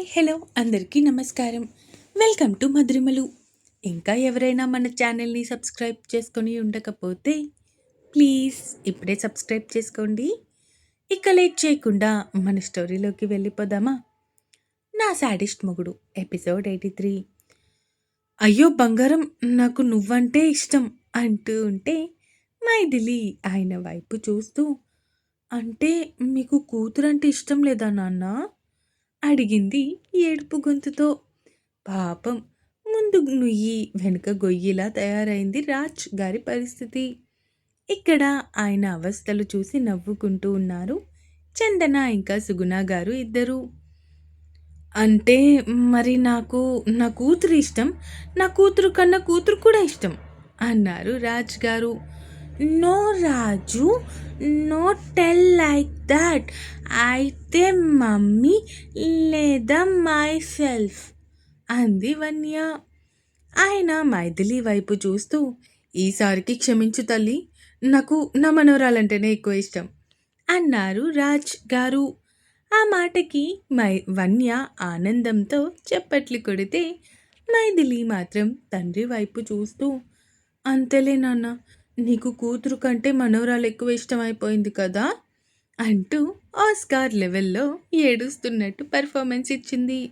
Hi hello అందరికీ నమస్కారం. Welcome to Madhurimalu. ఇంకా ఎవరైనా మన ఛానల్ని సబ్స్క్రైబ్ చేసుకొని ఉండకపోతే ప్లీజ్ ఇప్పుడే సబ్స్క్రైబ్ చేసుకోండి. ఇక లేట్ చేయకుండా మన స్టోరీలోకి వెళ్ళిపోదామా? నా శాడిస్ట్ మొగుడు ఎపిసోడ్ ఎయిటీ త్రీ. అయ్యో బంగారం నాకు నువ్వంటే ఇష్టం అంటూ ఉంటే మైథిలి ఆయన వైపు చూస్తూ అంటే మీకు కూతురంటే ఇష్టం లేదా నాన్న? అడిగింది ఏడుపు గొంతుతో. పాపం ముందు నుయ్యి వెనుక గొయ్యిలా తయారైంది రాజ్ గారి పరిస్థితి. ఇక్కడ ఆయన అవస్థలు చూసి నవ్వుకుంటూ ఉన్నారు. చందన ఇంకా సుగుణ గారు ఇద్దరు. అంటే మరి నాకు నా కూతురు ఇష్టం నా కూతురు కన్నా కూతురు కూడా ఇష్టం అన్నారు Raj garu. No Raju no tell like that అయితే మమ్మీ లేదా మై సెల్ఫ్ అంది వన్య. ఆయన మైథిలి వైపు చూస్తూ ఈసారికి క్షమించు తల్లి నాకు నా మనోరాలంటేనే ఎక్కువ ఇష్టం. అన్నారు రాజ్ గారు. ఆ మాటకి మై వన్య ఆనందంతో చెప్పట్లు కొడితే మైథిలి మాత్రం తండ్రి వైపు చూస్తూ అంతేలే నాన్న నీకు కూతురు కంటే మనవరాలు ఎక్కువ ఇష్టమైపోయింది కదా అంటూ ఆస్కార్ లెవెల్లో ఏడుస్తున్నట్టు పెర్ఫార్మెన్స్ ఇచ్చింది.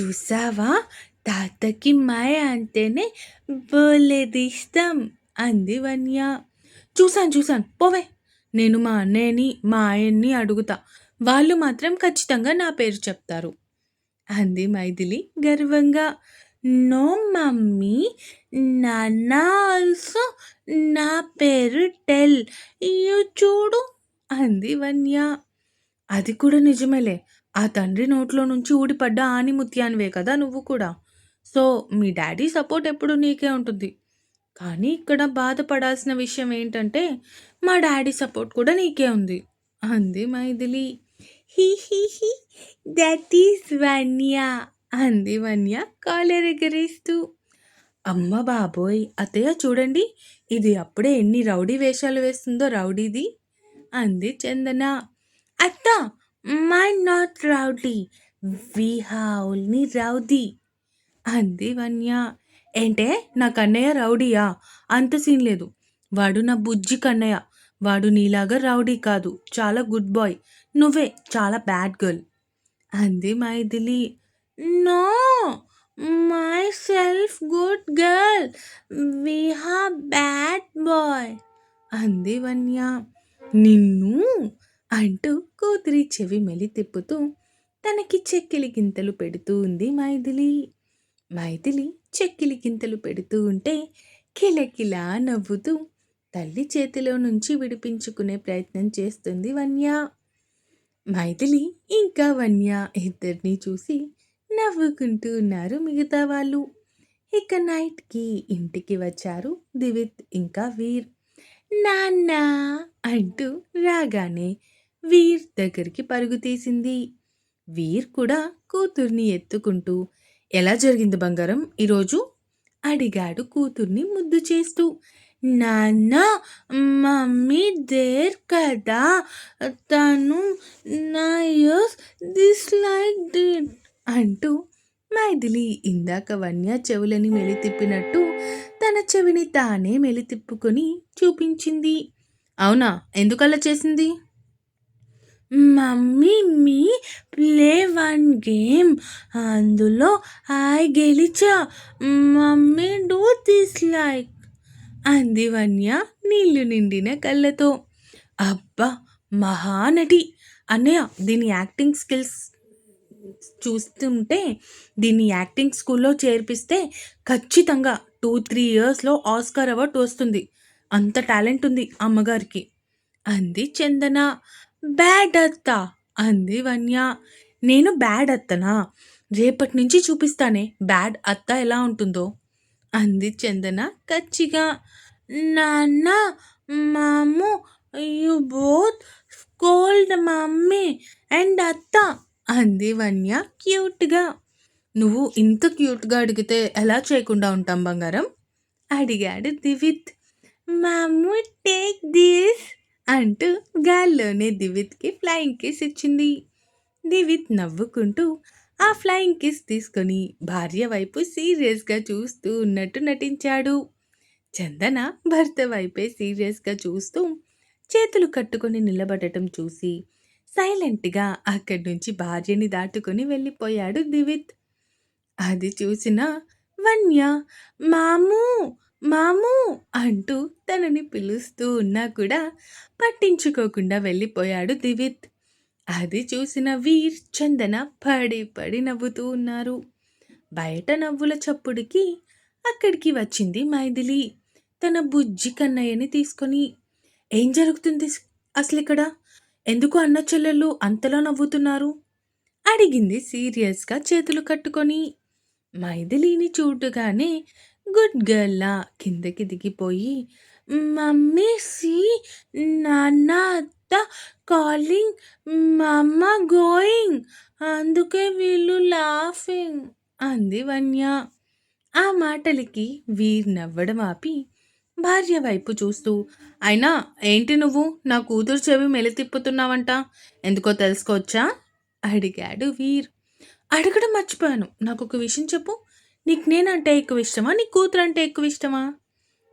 చూసావా? తాతకి మాయ అంటేనే బోలేది ఇష్టం అంది వన్య. చూశాను చూశాను. పోవే. నేను మా అన్నయ్యని మా ఆయన్ని అడుగుతా. వాళ్ళు మాత్రం ఖచ్చితంగా నా పేరు చెప్తారు అంది మైథిలి గర్వంగా. No mummy. నాన్న ఆల్సో నా పేరు టెల్. ఇయ్యో చూడు అంది వన్య. అది కూడా నిజమేలే. ఆ తండ్రి నోట్లో నుంచి ఊడిపడ్డ ఆని ముత్యానివే కదా నువ్వు కూడా. సో మీ డాడీ సపోర్ట్ ఎప్పుడు నీకే ఉంటుంది. కానీ ఇక్కడ బాధపడాల్సిన విషయం ఏంటంటే మా డాడీ సపోర్ట్ కూడా నీకే ఉంది అంది మైథిలి. హీ హీ హీ దట్ ఈస్ వన్య అంది వన్య కాలర్ ఎగరేస్తూ అమ్మ బాబోయ్ అత్తయ్య చూడండి ఇది అప్పుడే ఎన్ని రౌడీ వేషాలు వేస్తుందో రౌడీది. అంది చందన. అత్త మై నాట్ రౌడీ వీ హావుల్ని రౌడీ అంది వన్య. ఏంటే నా కన్నయ్య రౌడీయా? అంత సీన్ లేదు. వాడు నా బుజ్జి కన్నయ్య. వాడు నీలాగా రౌడీ కాదు. చాలా గుడ్ బాయ్. నువ్వే చాలా బ్యాడ్ గర్ల్. అంది Maithili. No! Myself good girl we bad boy అంది వన్య. నిన్ను అంటూ కూతురి చెవి మెలి తిప్పుతూ తనకి చెక్కిలి గింతలు పెడుతూ ఉంది మైథిలి. మైథిలి చెక్కిలి గింతలు పెడుతూ ఉంటే కిలకిలా నవ్వుతూ తల్లి చేతిలో నుంచి విడిపించుకునే ప్రయత్నం చేస్తుంది వన్య. మైథిలి ఇంకా వన్య ఇద్దరిని చూసి నవ్వుకుంటూ ఉన్నారు మిగతా వాళ్ళు. ఇక నైట్కి ఇంటికి వచ్చారు దివిత్ ఇంకా వీర్. నాన్న అంటూ రాగానే వీర్ దగ్గరికి పరుగు తీసింది. వీర్ కూడా కూతుర్ని ఎత్తుకుంటూ ఎలా జరిగింది బంగారం ఈరోజు? అడిగాడు కూతుర్ని ముద్దు చేస్తూ. నాన్న మమ్మీ దేర్ కదా తను నా యూస్ డిస్లైక్ డిట్ అంటూ మైథిలి ఇందాక వన్య చెవులని మెలితిప్పినట్టు తన చెవిని తానే మెలితిప్పుకొని చూపించింది. అవునా? ఎందుకలా చేసింది? Mummy me play one game అందులో ఐ గెలిచా. మమ్మీ డూ దిస్ లైక్ అంది వన్య నీళ్ళు నిండిన కళ్ళతో. అబ్బా మహానటి! అన్నయ్య దీని యాక్టింగ్ స్కిల్స్ చూస్తుంటే దీన్ని యాక్టింగ్ స్కూల్లో చేర్పిస్తే ఖచ్చితంగా టూ త్రీ ఇయర్స్లో ఆస్కార్ అవార్డ్ వస్తుంది. అంత టాలెంట్ ఉంది అమ్మగారికి. అంది చందన. బ్యాడ్ అత్త అంది వన్య. నేను బ్యాడ్ అత్తనా? రేపటి నుంచి చూపిస్తానే. బ్యాడ్ అత్త ఎలా ఉంటుందో? అంది చందన కచ్చిగా. నాన్న మాము you both cold mummy and అత్త. అంది వన్య క్యూట్గా. నువ్వు ఇంత క్యూట్గా అడిగితే ఎలా చేయకుండా ఉంటాం బంగారం? అడిగాడు దివిత్. మాము టేక్ దిస్ అంటూ గాల్లోనే దివిత్కి ఫ్లయింగ్ కిస్ ఇచ్చింది. దివిత్ నవ్వుకుంటూ ఆ ఫ్లయింగ్ కిస్ తీసుకొని భార్య వైపు సీరియస్గా చూస్తూ ఉన్నట్టు నటించాడు. చందన భర్త వైపే సీరియస్గా చూస్తూ చేతులు కట్టుకొని నిలబడటం చూసి సైలెంట్గా అక్కడి నుంచి భార్యని దాటుకొని వెళ్ళిపోయాడు దివిత్. అది చూసిన వన్య మామూ మామూ అంటూ తనని పిలుస్తూ ఉన్నా కూడా పట్టించుకోకుండా వెళ్ళిపోయాడు దివిత్. అది చూసిన వీర్ చందన పడి పడి నవ్వుతూ ఉన్నారు. బయట నవ్వుల చప్పుడికి అక్కడికి వచ్చింది మైథిలి. తన బుజ్జి కన్నయ్యని తీసుకొని ఏం జరుగుతుంది అసలు ఇక్కడ ఎందుకు అన్న చెల్లెళ్ళు అంతలా నవ్వుతున్నారు? అడిగింది సీరియస్గా చేతులు కట్టుకొని. మైథిలిని చూడగానే గుడ్ గర్ల్లా కిందకి దిగిపోయి మమ్మీ సి నాన్న అత్త కాలింగ్ మమ్మ గోయింగ్ అందుకే వీళ్ళు లాఫింగ్ అంది వన్య. ఆ మాటలకి వీర్ నవ్వడం ఆపి భార్య వైపు చూస్తూ అయినా ఏంటి నువ్వు? నా కూతురు చెవి మెలి తిప్పుతున్నావంట. ఎందుకో తెలుసుకోవచ్చా? అడిగాడు వీర్. అడగడం మర్చిపోయాను. నాకు ఒక విషయం చెప్పు. నీకు నేనంటే ఎక్కువ ఇష్టమా? నీ కూతురు అంటే ఎక్కువ ఇష్టమా?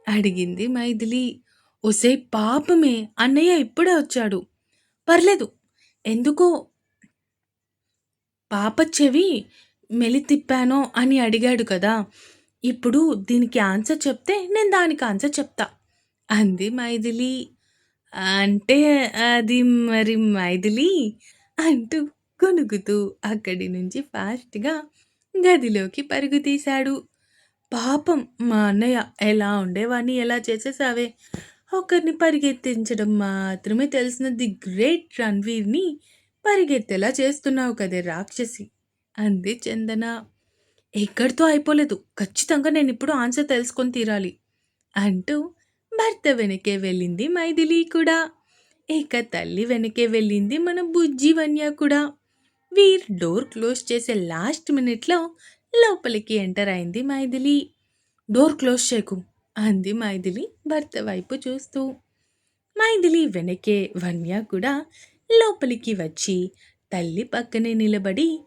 అడిగింది మైథిలి. ఒసే పాపమే. అన్నయ్య ఇప్పుడే వచ్చాడు. పర్లేదు. ఎందుకో పాప చెవి మెలి తిప్పానో అని అడిగాడు కదా. ఇప్పుడు దీనికి ఆన్సర్ చెప్తే నేను దానికి ఆన్సర్ చెప్తా. అంది మైథిలి. అంటే అది మరి మైథిలి అంటూ కొనుగుతూ అక్కడి నుంచి ఫాస్ట్గా గదిలోకి పరుగు తీశాడు. పాపం మా అన్నయ్య ఎలా ఉండేవాడిని ఎలా చేసేసావే? ఒకరిని పరిగెత్తించడం మాత్రమే తెలిసిన ది గ్రేట్ రణ్వీర్ని పరిగెత్తేలా చేస్తున్నావు కదే రాక్షసి అంది చందన. ఎక్కడితో అయిపోలేదు. ఖచ్చితంగా నేను ఇప్పుడు ఆన్సర్ తెలుసుకొని తీరాలి. అంటూ భర్త వెనకే వెళ్ళింది మైథిలి కూడా. ఇక తల్లి వెనకే వెళ్ళింది మన బుజ్జి వన్య కూడా. వీర్ డోర్ క్లోజ్ చేసే లాస్ట్ మినిట్లో లోపలికి ఎంటర్ అయింది మైథిలి. డోర్ క్లోజ్ చేయకు అంది మైథిలి భర్త వైపు చూస్తూ. మైథిలి వెనకే వన్య కూడా లోపలికి వచ్చి తల్లి పక్కనే నిలబడి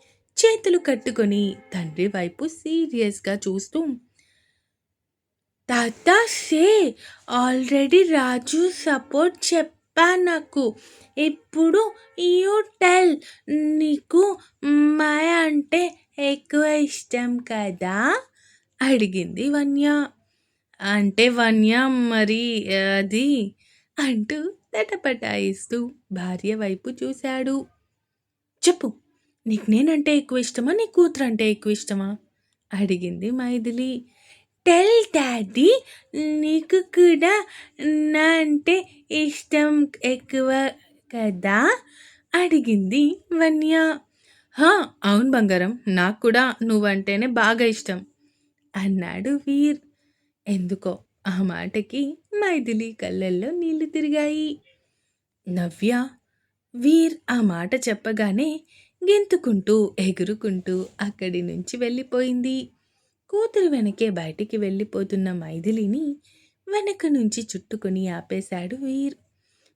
చేతులు కట్టుకొని తండ్రి వైపు సీరియస్గా చూస్తూ తాత సే ఆల్రెడీ రాజు సపోర్ట్ చెప్పా నాకు. ఇప్పుడు యూ టెల్ నీకు మా అంటే ఎక్కువ ఇష్టం కదా అడిగింది వన్య. అంటే వన్య మరి అది అంటూ తటపటాయిస్తూ భార్య వైపు చూశాడు. చెప్పు. నీకు నేనంటే ఎక్కువ ఇష్టమా? నీ కూతురు అంటే ఎక్కువ ఇష్టమా? అడిగింది మైథిలి. టెల్ డాడీ నీకు కూడా నా అంటే ఇష్టం ఎక్కువ కదా? అడిగింది వన్య. అవును బంగారం నాకు కూడా నువ్వంటేనే బాగా ఇష్టం అన్నాడు వీర్. ఎందుకో ఆ మాటకి మైథిలి కళ్ళల్లో నీళ్ళు తిరిగాయి. నవ్య వీర్ ఆ మాట చెప్పగానే గెంతుకుంటూ ఎగురుకుంటూ అక్కడి నుంచి వెళ్ళిపోయింది. కూతురు వెనకే బయటికి వెళ్ళిపోతున్న మైథిలిని వెనక నుంచి చుట్టుకొని ఆపేశాడు వీర్.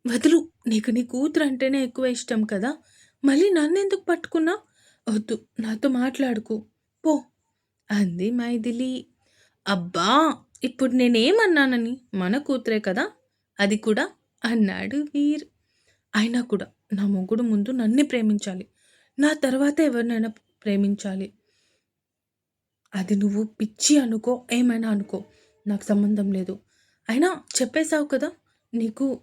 వదులు నీకు నీ కూతురు అంటేనే ఎక్కువ ఇష్టం కదా? మళ్ళీ నన్నెందుకు పట్టుకున్నా? వద్దు నాతో మాట్లాడుకో. పో అంది మైథిలి. అబ్బా ఇప్పుడు నేనేమన్నానని? మన కూతురే కదా? అది కూడా? అన్నాడు వీర్. అయినా కూడా నా మొగుడు ముందు నన్ను ప్రేమించాలి. నా తర్వాత ఎవరినైనా ప్రేమించాలి. అది నువ్వు పిచ్చి అనుకో ఏమైనా అనుకో. నాకు సంబంధం లేదు. అయినా చెప్పేశావు కదా నీకు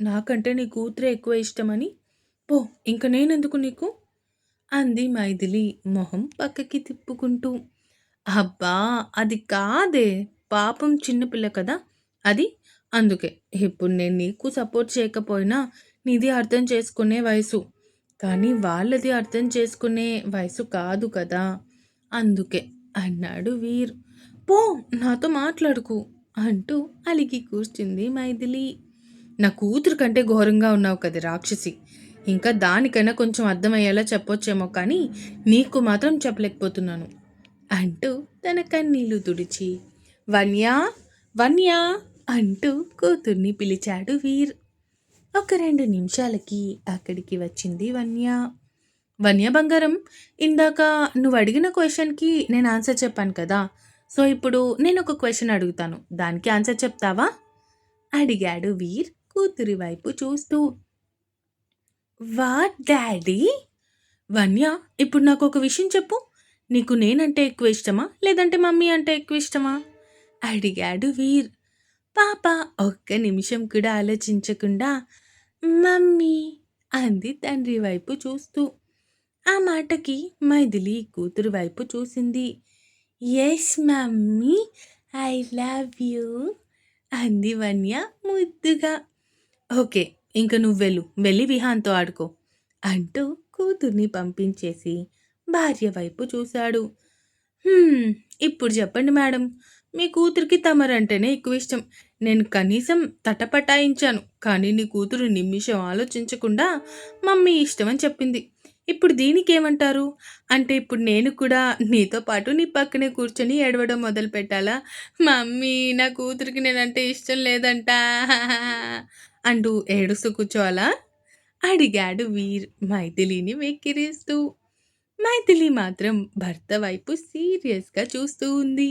నాకంటే నీ కూతురే ఎక్కువ ఇష్టమని. పో ఇంక నేనెందుకు నీకు? అంది మైథిలి మొహం పక్కకి తిప్పుకుంటూ. అబ్బా అది కాదే. పాపం చిన్నపిల్ల కదా అది? అందుకే ఇప్పుడు నేను నీకు సపోర్ట్ చేయకపోయినా నీది అర్థం చేసుకునే వయసు. కానీ వాళ్ళది అర్థం చేసుకునే వయసు కాదు కదా. అందుకే అన్నాడు వీర్. పో నాతో మాట్లాడుకు అంటూ అలిగి కూర్చుంది మైథిలి. నా కూతురు కంటే ఘోరంగా ఉన్నావు కదా రాక్షసి. ఇంకా దానికైనా కొంచెం అర్థమయ్యేలా చెప్పొచ్చేమో కానీ నీకు మాత్రం చెప్పలేకపోతున్నాను అంటూ తన కన్నీళ్ళు తుడిచి. వన్యా వన్యా అంటూ కూతుర్ని పిలిచాడు వీర్. ఒక రెండు నిమిషాలకి అక్కడికి వచ్చింది వన్య వన్య బంగారం ఇందాక నువ్వు అడిగిన క్వశ్చన్‌కి నేను ఆన్సర్ చెప్పాను కదా! సో, ఇప్పుడు నేను ఒక క్వశ్చన్ అడుగుతాను. దానికి ఆన్సర్ చెప్తావా? అడిగాడు వీర్ కూతురి వైపు చూస్తూ. వా డాడీ? వన్య ఇప్పుడు నాకు ఒక విషయం చెప్పు. నీకు నేనంటే ఎక్కువ ఇష్టమా? లేదంటే మమ్మీ అంటే ఎక్కువ ఇష్టమా? అడిగాడు వీర్. పాప ఒక్క నిమిషం కూడా ఆలోచించకుండా మమ్మీ అంది తండ్రి వైపు చూస్తూ. ఆ మాటకి మైథిలి కూతురు వైపు చూసింది. Yes mummy I love you అంది వన్య ముద్దుగా. ఓకే ఇంక నువ్వెళ్ళు వెళ్ళి విహాన్తో ఆడుకో అంటూ కూతుర్ని పంపించేసి భార్య వైపు చూశాడు. ఇప్పుడు చెప్పండి మేడం మీ కూతురికి తమరంటేనే ఎక్కువ ఇష్టం. నేను కనీసం తటపటాయించాను. కానీ నీ కూతురు నిమిషం ఆలోచించకుండా మమ్మీ ఇష్టం అని చెప్పింది. ఇప్పుడు దీనికేమంటారు? అంటే ఇప్పుడు నేను కూడా నీతో పాటు నీ పక్కనే కూర్చొని ఏడవడం మొదలుపెట్టాలా? మమ్మీ నా కూతురికి నేనంటే ఇష్టం లేదంట అంటూ ఏడుస్తూ కూర్చోవాలా? అడిగాడు వీర్ మైథిలిని వెక్కిరిస్తూ. మైథిలి మాత్రం భర్త వైపు సీరియస్‌గా చూస్తూ ఉంది.